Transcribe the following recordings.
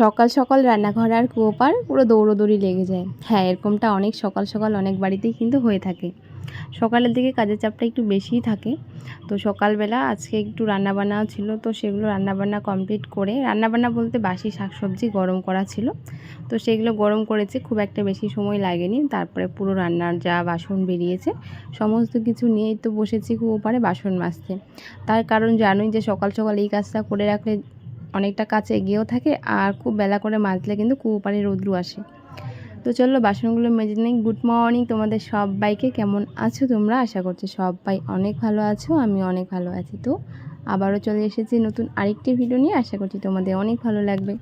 সকাল সকাল রান্নাঘর আর কুয়োপার পুরো দৌড়োদৌড়ি লেগে যায়। হ্যাঁ এরকমটা অনেক সকাল সকাল অনেক বাড়িতেই কিন্তু হয়ে থাকে। সকালের দিকে কাজের চাপটা একটু বেশিই থাকে। তো সকালবেলা আজকে একটু রান্নাবান্না ছিল, তো সেগুলো রান্নাবান্না কমপ্লিট করে, রান্নাবান্না বলতে বাসি শাকসবজি গরম করা ছিল। তো সেগুলো গরম করেছে, খুব একটা বেশি সময় লাগেনি। তারপরে পুরো রান্নার যা বাসন বেরিয়েছে, সমস্ত কিছু নিয়েই তো বসেছি কুয়োপারে বাসন মাজতে। তার কারণ জানোই যে সকাল সকাল এই কাজটা করে রাখলে অনেকটা কাছে এগিয়েও থাকে আর খুব বেলা করে মাজলে কিন্তু কুয়োপাড়ে রৌদ্রু আসে। তো চলো বাসনগুলো মেজে নিই। গুড মর্নিং তোমাদের সবাইকে। কেমন আছো তোমরা? আশা করছি সবাই অনেক ভালো আছো, আমি অনেক ভালো আছি। তো আবারও চলে এসেছি নতুন আরেকটি ভিডিও নিয়ে। আশা করছি তোমাদের অনেক ভালো লাগবে।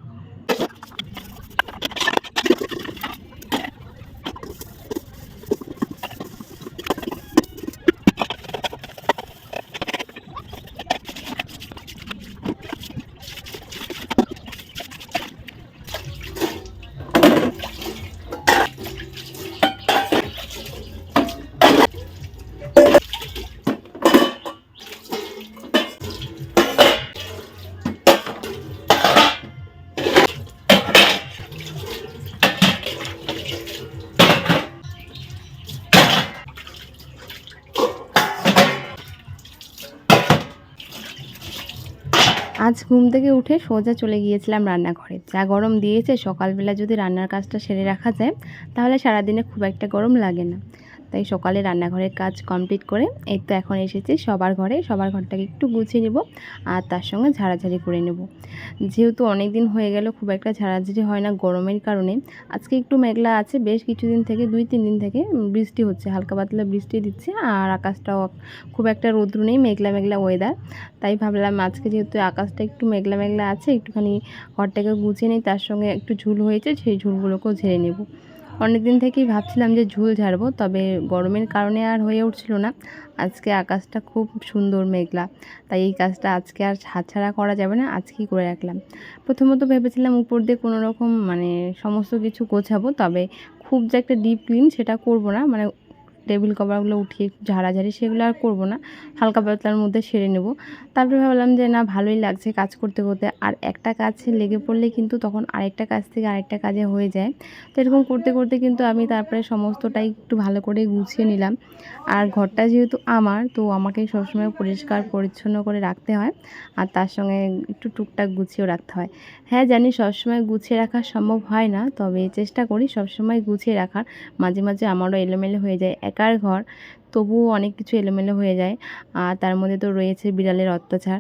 আজ ঘুম থেকে উঠে সোজা চলে গিয়েছিলাম রান্নাঘরে। যা গরম দিয়েছে, সকালবেলা যদি রান্নার কাজটা সেরে রাখা যায়, তাহলে সারাদিনে খুব একটা গরম লাগে না। তাই সকালে রান্নাঘরের কাজ কমপ্লিট করে এই তো এখন এসেছি সবার ঘরে, সবার ঘরটাকে একটু গুছিয়ে নেব আর তার সঙ্গে ঝাড়াঝাড়ি করে নেব। যেহেতু অনেক দিন হয়ে গেল, খুব একটা ঝাড়াঝাড়ি হয় না গরমের কারণে। আজকে একটু মেঘলা আছে, বেশ কিছুদিন থেকে, দুই, তিন দিন থেকে বৃষ্টি হচ্ছে, হালকা পাতলা বৃষ্টি দিচ্ছে আর আকাশটাও খুব একটা রৌদ্র নেই, মেঘলা মেঘলা ওয়েদার তাই ভাবলাম আজকে যেহেতু আকাশটা একটু মেঘলা মেঘলা আছে, একটুখানি ঘরটাকে গুছিয়ে নিই, তার সঙ্গে একটু ঝুল হয়েছে, সেই ঝুলগুলোকেও ঝেড়ে নেব। অনেক দিন থেকেই ভাবছিলাম যে ঝুল ঝাড়বো, তবে গরমের কারণে আর হয়ে উঠছিল না। আজকে আকাশটা খুব সুন্দর মেঘলা, তাই এই কাজটা আজকে আর হাতছাড়া করা যাবে না, আজকেই করে রাখলাম। প্রথমত ভেবেছিলাম উপর দিয়ে কোনো রকম মানে সমস্ত কিছু গোছাবো, তবে খুব যে একটা ডিপ ক্লিন সেটা করব না মানে টেবিল কভারগুলো উঠিয়ে ঝাড়াঝাড়ি সেগুলো আর করব না। হালকা পাতলার মধ্যে সেরে নেব। তারপরে ভাবলাম যে, না, ভালোই লাগছে কাজ করতে করতে। আর একটা কাছে লেগে পড়লে কিন্তু তখন আরেকটা কাজ থেকে আরেকটা কাজে হয়ে যায়। তো এরকম করতে করতে কিন্তু আমি তারপরে সমস্তটাই একটু ভালো করে গুছিয়ে নিলাম। আর ঘরটা যেহেতু আমার, তো আমাকে সবসময় পরিষ্কার, পরিচ্ছন্ন করে রাখতে হয়। আর তার সঙ্গে একটু টুকটাক গুছিয়েও রাখতে হয়। হ্যাঁ জানি সবসময় গুছিয়ে রাখা সম্ভব হয় না, তবে চেষ্টা করি সবসময় গুছিয়ে রাখার। মাঝে মাঝে আমারও এলোমেলো হয়ে যায়। একার ঘর, তবুও অনেক কিছু এলোমেলো হয়ে যায়। আর তার মধ্যে তো রয়েছে বিড়ালের অত্যাচার।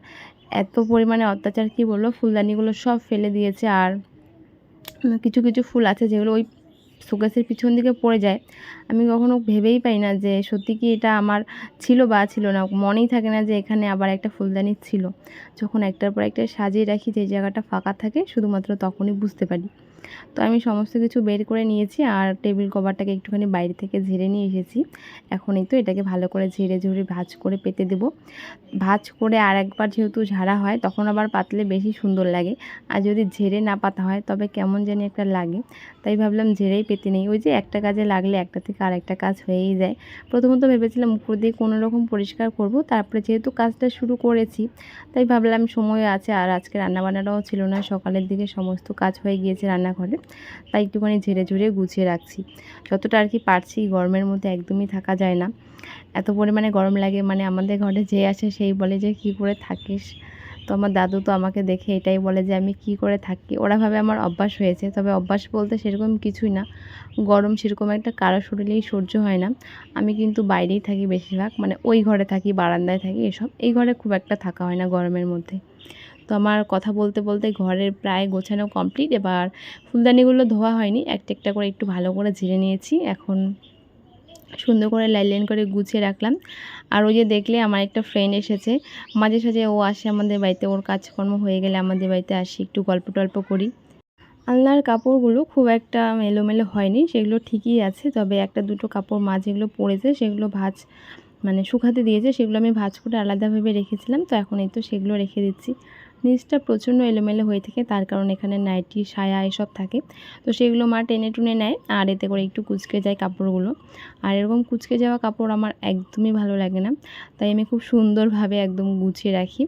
এত পরিমাণে অত্যাচার, কি বলব? ফুলদানিগুলো সব ফেলে দিয়েছে আর কিছু কিছু ফুল আছে যেগুলো ওই শোকেসের পিছন দিকে পড়ে যায়। আমি কখনো ভেবেই পাই না যে সত্যি কি এটা আমার ছিল বা ছিল না। মনেই থাকে না যে এখানে আবার একটা ফুলদানি ছিল। যখন একটার পর একটা সাজিয়ে রাখি, যে জায়গাটা ফাঁকা থাকে, শুধুমাত্র তখনই বুঝতে পারি। তো আমি সমস্ত কিছু বের করে নিয়েছি আর টেবিল কভারটাকে একটুখানি বাইরে থেকে ঝেড়ে নিয়ে এসেছি। এখনই তো এটাকে ভালো করে ঝেড়ে ঝুড়ে ভাজ করে পেতে দেব। ভাজ করে আর একবার যেহেতু ঝাড়া হয়, তখন আবার পাতলে বেশি সুন্দর লাগে। আর যদি ঝেড়ে না পাতা হয়, তবে কেমন জানি একটা লাগে। তাই ভাবলাম ঝেড়েই পেতে নেই। ওই যে একটা কাজে লাগলে একটা থেকে আর একটা কাজ হয়েই যায়। প্রথমত ভেবেছিলাম উপর দিয়ে কোনো রকম পরিষ্কার করব, তারপরে যেহেতু কাজটা শুরু করেছি, তাই ভাবলাম সময় আছে আর আজকে রান্নাবান্নাটাও ছিল না। সকালের দিকে সমস্ত কাজ হয়ে গিয়েছে রান্নাঘরে তাই একটুখানি ঝেড়ে ঝুড়ে গুছিয়ে রাখছি। যতটা আর কি পারছি গরমের মধ্যে একদমই থাকা যায় না। এত পরিমাণে গরম লাগে মানে আমাদের ঘরে যে আসে সেই বলে যে, কি করে থাকিস? তো আমার দাদু তো আমাকে দেখে এটাই বলে যে, আমি কি করে থাকি? ওরা ভাবে আমার অভ্যাস হয়েছে, তবে অভ্যাস বলতে সেরকম কিছুই না। গরম সেরকম একটা কারও শরীরেই সহ্য হয় না। আমি কিন্তু বাইরেই থাকি বেশিরভাগ মানে ওই ঘরে থাকি, বারান্দায় থাকি, এসব। এই ঘরে খুব একটা থাকা হয় না গরমের মধ্যে। তো আমার কথা বলতে বলতে ঘরের প্রায় গোছানো কমপ্লিট এবার ফুলদানিগুলো ধোয়া হয়নি, একটা একটা করে একটু ভালো করে ঝেড়ে নিয়েছি। এখন সুন্দর করে লাইন লাইন করে গুছিয়ে রাখলাম। আর ওই যে দেখলে আমার একটা ফ্রেন্ড এসেছে, মাঝে সাঝে ও আসে আমাদের বাড়িতে, ওর কাজকর্ম হয়ে গেলে আমাদের বাড়িতে আসি, একটু গল্প টল্প করি। আলনার কাপড়গুলো খুব একটা এলোমেলো হয়নি, সেগুলো ঠিকই আছে, তবে একটা দুটো কাপড় মা যেগুলো পড়েছে সেগুলো ভাজ মানে শুকাতে দিয়েছে, সেগুলো আমি ভাজ করে আলাদাভাবে রেখেছিলাম, তো এখন এই তো সেগুলো রেখে দিচ্ছি। নিচটা প্রচণ্ড এলোমেলো হয়ে থাকে, তার কারণ এখানে নাইটি সায়া এসব থাকে। তো সেগুলো মা টেনে টুনে নেয় আর এতে করে একটু কুচকে যায় কাপড়গুলো। আর এরকম কুচকে যাওয়া কাপড় আমার একদমই ভালো লাগে না, তাই আমি খুব সুন্দরভাবে একদম গুছিয়ে রাখি।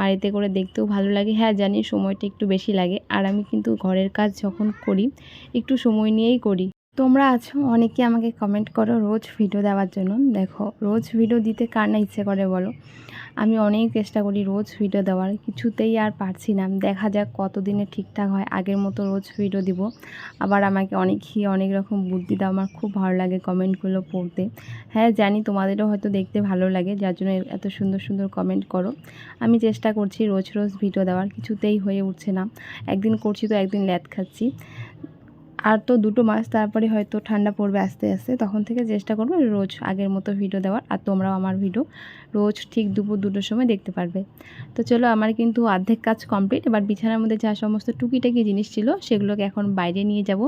আর এতে করে দেখতেও ভালো লাগে হ্যাঁ জানি সময়টা একটু বেশি লাগে। আর আমি কিন্তু ঘরের কাজ যখন করি, একটু সময় নিয়েই করি। তোমরা আছো, অনেকে আমাকে কমেন্ট করো রোজ ভিডিও দেওয়ার জন্য। দেখো, রোজ ভিডিও দিতে কার না ইচ্ছে করে বলো? আমি অনেক চেষ্টা করি রোজ ভিডিও দেওয়ার, কিছুতেই আর পারছি না। দেখা যাক কতদিনে ঠিকঠাক হয়, আগের মতো রোজ ভিডিও দিব। আবার আমাকে অনেকেই অনেক রকম বুদ্ধি দাও, আমার খুব ভালো লাগে কমেন্টগুলো পড়তে। হ্যাঁ জানি তোমাদেরও হয়তো দেখতে ভালো লাগে, যার জন্য এত সুন্দর সুন্দর কমেন্ট করো। আমি চেষ্টা করছি রোজ রোজ ভিডিও দেওয়ার, কিছুতেই হয়ে উঠছে না। একদিন করছি তো একদিন ল্যাদ খাচ্ছি। আর তো দুটো মাস তারপরে হয়তো ঠান্ডা পড়বে আস্তে আস্তে, তখন থেকে চেষ্টা করব রোজ আগের মতো ভিডিও দেওয়ার। আর তোমরাও আমার ভিডিও রোজ ঠিক দুপুর দুটোর সময় দেখতে পারবে। তো চলো আমার কিন্তু অর্ধেক কাজ কমপ্লিট এবার বিছানার মধ্যে যা সমস্ত টুকিটাকি জিনিস ছিল সেগুলোকে এখন বাইরে নিয়ে যাব।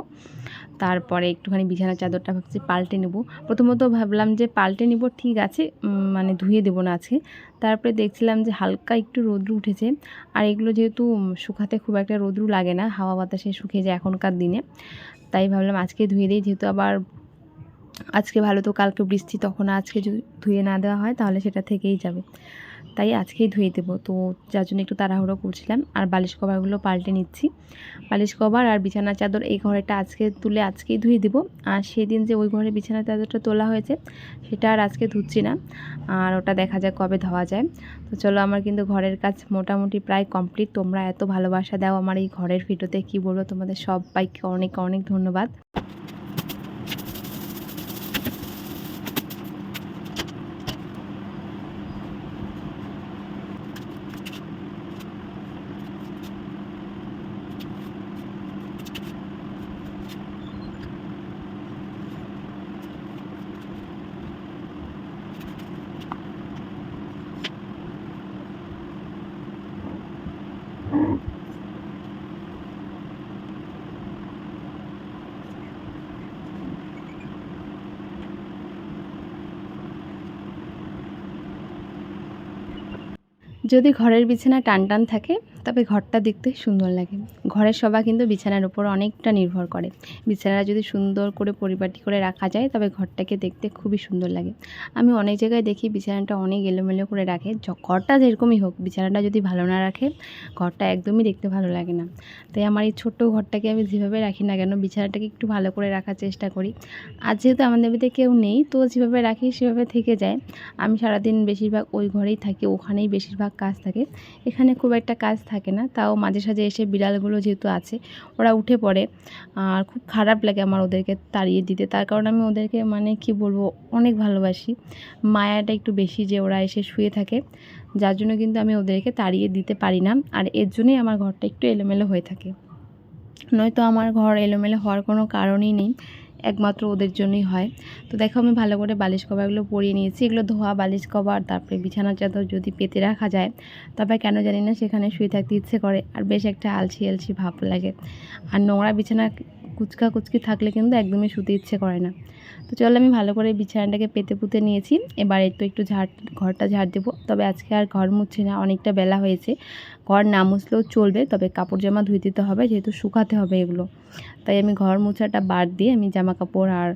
তারপরে একটুখানি বিছানার চাদরটা ভাবছি পাল্টে নেব। প্রথমত ভাবলাম যে পাল্টে নিব, ঠিক আছে মানে ধুয়ে দেবো না আজকে। তারপরে দেখছিলাম যে হালকা একটু রোদ্রু উঠেছে, আর এগুলো যেহেতু শুকাতে খুব একটা রোদ্রু লাগে না, হাওয়া বাতাসে শুকিয়ে যায় এখনকার দিনে। তাই ভাবলাম আজকে ধুয়ে দিই, যেহেতু আবার আজকে ভালো তো কালকে বৃষ্টি, তখন আজকে যদি ধুয়ে না দেওয়া হয় তাহলে সেটা থেকেই যাবে। তাই আজকেই ধুয়ে দেবো। তো যার জন্য একটু তাড়াহুড়ো করছিলাম। আর বালিশ কভারগুলো পাল্টে নিচ্ছি। বালিশ কভার আর বিছানার চাদর এই ঘরেটা আজকে তুলে আজকেই ধুয়ে দেবো। আর সেদিন যে ওই ঘরে বিছানার চাদরটা তোলা হয়েছে, সেটা আর আজকে ধুচ্ছি না। আর ওটা দেখা যায় কবে ধোয়া যায়। তো চলো আমার কিন্তু ঘরের কাজ মোটামুটি প্রায় কমপ্লিট। তোমরা এত ভালোবাসা দাও আমার এই ঘরের ভিডিওতে, কি বলব তোমাদের সবাইকে অনেক অনেক ধন্যবাদ। যদি ঘরের বিছানা টান টান থাকে তবে ঘরটা দেখতে সুন্দর লাগে। ঘরের সবাই কিন্তু বিছানার উপর অনেকটা নির্ভর করে। বিছানা যদি সুন্দর করে পরিপাটি করে রাখা যায়, তবে ঘরটাকে দেখতে খুবই সুন্দর লাগে। আমি অনেক জায়গায় দেখি বিছানাটা অনেক এলোমেলো করে রাখে। ঘরটা যেরকমই হোক, বিছানাটা যদি ভালো না রাখে, ঘরটা একদমই দেখতে ভালো লাগে না। তাই আমার এই ছোট্ট ঘরটাকে আমি যেভাবে রাখি না কেন, বিছানাটাকে একটু ভালো করে রাখার চেষ্টা করি। আর যেহেতু আমাদের বাড়িতে কেউ নেই, তো যেভাবে রাখি সেভাবে থেকে যায়। আমি সারাদিন বেশিরভাগ ওই ঘরেই থাকি, ওখানেই বেশিরভাগ কাজ থাকে। এখানে খুব একটা কাজ থাকে না, তাও মাঝে সাঝে এসে বিড়ালগুলো যেহেতু আছে, ওরা উঠে পড়ে। আর খুব খারাপ লাগে আমার ওদেরকে তাড়িয়ে দিতে, তার কারণ আমি ওদেরকে মানে কি বলব, অনেক ভালোবাসি। মায়াটা একটু বেশি যে ওরা এসে শুয়ে থাকে, যার জন্য কিন্তু আমি ওদেরকে তাড়িয়ে দিতে পারি না। আর এর জন্যই আমার ঘরটা একটু এলোমেলো হয়ে থাকে। নয়তো আমার ঘর এলোমেলো হওয়ার কোনো কারণই নেই। একমাত্র ওদের জন্যই হয়। তো দেখো আমি ভালো করে বালিশ কভারগুলো পরিয়ে নিয়েছি। এগুলো ধোয়া, বালিশ কভার, তারপরে বিছানা চাদর যদি পেতে রাখা যায়, তবে কেন জানি না সেখানে শুয়ে থাকতে ইচ্ছে করে। আর বেশ একটা আলসি আলসি ভাব লাগে। আর নোংরা বিছানা কুচকা কুচকি থাকলে কিন্তু একদমই শুতে ইচ্ছে করে না। তো চলো আমি ভালো করে বিছানাটাকে পেতে পুঁতে নিয়েছি। এবার একটু একটু ঝাড়, ঘরটা ঝাড় দেবো। তবে আজকে আর ঘর মুছছি না, অনেকটা বেলা হয়েছে। ঘর না মুছলেও চলবে, তবে কাপড় জামা ধুয়ে দিতে হবে, যেহেতু শুকাতে হবে এগুলো। তাই আমি ঘর মোছাটা বাদ দিয়ে আমি জামা কাপড় আর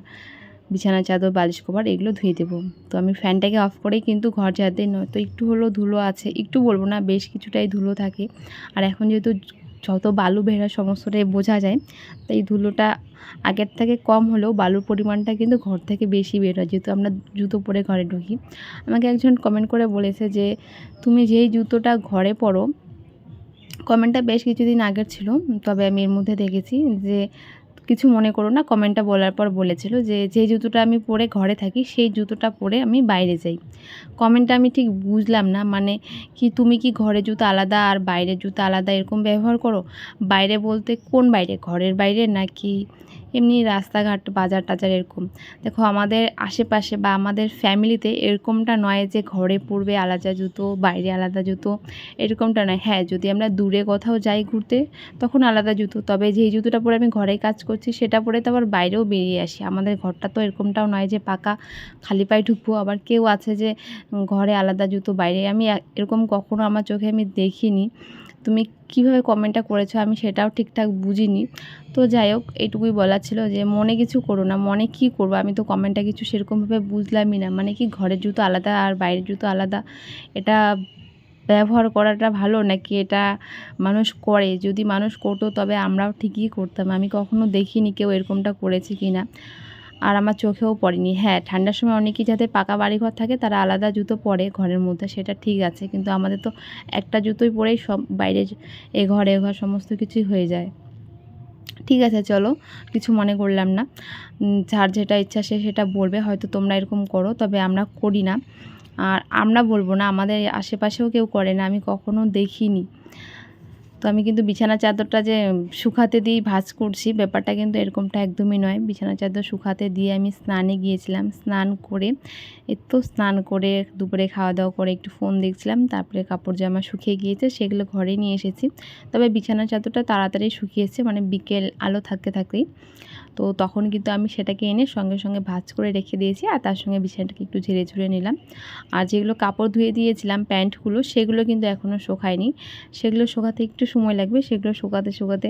বিছানা চাদর, বালিশ কভার এগুলো ধুয়ে দেবো। তো আমি ফ্যানটাকে অফ করেই কিন্তু ঘর ঝাড় দিই নয়তো একটু হলেও ধুলো আছে, একটু বলব না, বেশ কিছুটাই ধুলো থাকে। আর এখন যেহেতু যত বালু ভেড়া সমস্তটাই বোঝা যায়, তাই ধুলোটা আগের থেকে কম হলেও বালুর পরিমাণটা কিন্তু ঘর থেকে বেশি বের হয়। যেহেতু আমরা জুতো পরে ঘরে ঢুকি। আমাকে একজন কমেন্ট করে বলেছে যে, তুমি যেই জুতোটা ঘরে পরো কমেন্টটা বেশ কিছুদিন আগের ছিল, তবে আমি এর মধ্যে দেখেছি যে কিছু মনে করো না কমেন্টটা বলার পর বলেছিল যে যে জুতোটা আমি পরে ঘরে থাকি, সেই জুতোটা পরে আমি বাইরে যাই। কমেন্টটা আমি ঠিক বুঝলাম না মানে কি তুমি কি ঘরে জুতো আলাদা আর বাইরের জুতো আলাদা এরকম ব্যবহার করো? বাইরে বলতে কোন বাইরে, ঘরের বাইরে নাকি এমনি রাস্তাঘাট বাজার টাজার এরকম। দেখো, আমাদের আশেপাশে বা আমাদের ফ্যামিলিতে এরকমটা নয় যে ঘরে পড়বে আলাদা জুতো, বাইরে আলাদা জুতো, এরকমটা নয়। হ্যাঁ যদি আমরা দূরে কোথাও যাই ঘুরতে, তখন আলাদা জুতো। তবে যেই জুতোটা পরে আমি ঘরে কাজ করছি, সেটা পরে তো আবার বাইরেও বেরিয়ে আসি। আমাদের ঘরটা তো এরকমটাও নয় যে পাকা, খালি পায়ে ঢুকবো। আবার কেউ আছে যে ঘরে আলাদা জুতো, বাইরে আমি এরকম কখনো আমার চোখে আমি দেখিনি। তুমি কীভাবে কমেন্টটা করেছ আমি সেটাও ঠিকঠাক বুঝিনি। তো যাই হোক, এইটুকুই বলার ছিল যে মনে কিছু করো না, মনে কি করব? আমি তো কমেন্টটা কিছু সেরকমভাবে বুঝলামই না। মানে কি ঘরের জুতো আলাদা আর বাইরের জুতো আলাদা? এটা ব্যবহার করাটা ভালো নাকি এটা মানুষ করে? যদি মানুষ করতো তবে আমরাও ঠিকই করতাম। আমি কখনো দেখিনি কেউ এরকমটা করেছে কি না আর আমার চোখেও পড়েনি। হ্যাঁ ঠান্ডার সময় অনেকেই যাদের পাকা বাড়িঘর থাকে, তারা আলাদা জুতো পরে ঘরের মধ্যে, সেটা ঠিক আছে। কিন্তু আমাদের তো একটা জুতোই পরেই সব বাইরে এ ঘরে, এ ঘর সমস্ত কিছুই হয়ে যায়। ঠিক আছে, চলো, কিছু মনে করলাম না। যার যেটা ইচ্ছা সে সেটা বলবে, হয়তো তোমরা এরকম করো, তবে আমরা করি না। আর আমরা বলব না, আমাদের আশেপাশেও কেউ করে না, আমি কখনো দেখিনি। তো আমি কিন্তু বিছানা চাদরটা যে শুকাতে দিয়েই ভাজ করছি, ব্যাপারটা কিন্তু এরকমটা একদমই নয়। বিছানা চাদর শুকাতে দিয়ে আমি স্নানে গিয়েছিলাম, স্নান করে এত স্নান করে দুপুরে খাওয়া দাওয়া করে একটু ফোন দেখছিলাম, তারপরে কাপড় জামা শুকিয়ে গিয়েছে, সেগুলো ঘরে নিয়ে এসেছি। তবে বিছানা চাদরটা তাড়াতাড়ি শুকিয়েছে মানে বিকেল আলো থাকতে থাকতেই। তো তখন কিন্তু আমি সেটাকে এনে সঙ্গে সঙ্গে ভাজ করে রেখে দিয়েছি আর তার সঙ্গে বিছানাটাকে একটু ঝেড়ে ঝুড়ে নিলাম। আর যেগুলো কাপড় ধুয়ে দিয়েছিলাম প্যান্টগুলো, সেগুলো কিন্তু এখনও শোকায়নি। সেগুলো শোকাতে একটু সময় লাগবে, সেগুলো শোকাতে শোকাতে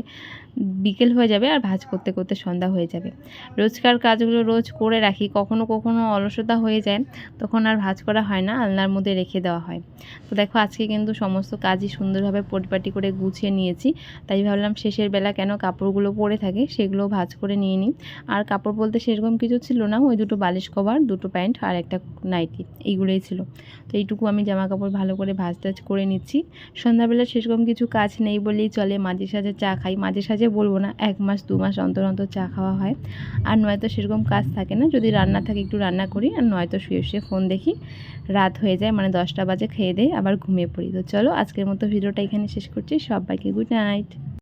বিকেল হয়ে যাবে আর ভাঁজ করতে করতে সন্ধ্যা হয়ে যাবে। রোজকার কাজগুলো রোজ করে রাখি, কখনো কখনো অলসতা হয়ে যায়, তখন আর ভাঁজ করা হয় না, আলনার মধ্যে রেখে দেওয়া হয়। তো দেখো আজকে কিন্তু সমস্ত কাজই সুন্দরভাবে পরিপাটি করে গুছিয়ে নিয়েছি। তাই ভাবলাম শেষের বেলা কেন কাপড়গুলো পরে থাকে সেগুলো ভাজ করে নিয়ে নিই। আর কাপড় বলতে সেরকম কিছু ছিল না। ওই দুটো বালিশ কভার, দুটো প্যান্ট আর একটা নাইটি, এইগুলোই ছিল। তো এইটুকু আমি জামা কাপড় ভালো করে ভাঁজ টাজ করে নিচ্ছি। সন্ধ্যাবেলা সেরকম কিছু কাজ নেই বলেই চলে। মাঝে সাঝে চা খাই। মাঝে সাঝে বলব না, এক মাস, দু মাস অন্তর অন্তর চা খাওয়া হয়। আর নয়তো সেরকম কাজ থাকে না। যদি রান্না থাকে একটু রান্না করি, আর নয়তো শুয়ে শুয়ে ফোন দেখি। রাত হয়ে যায় মানে দশটা বাজে, খেয়ে দেয় আবার ঘুমিয়ে পড়ি। তো চলো, আজকের মতো ভিডিওটা এখানে শেষ করছি। সবাইকে গুড নাইট।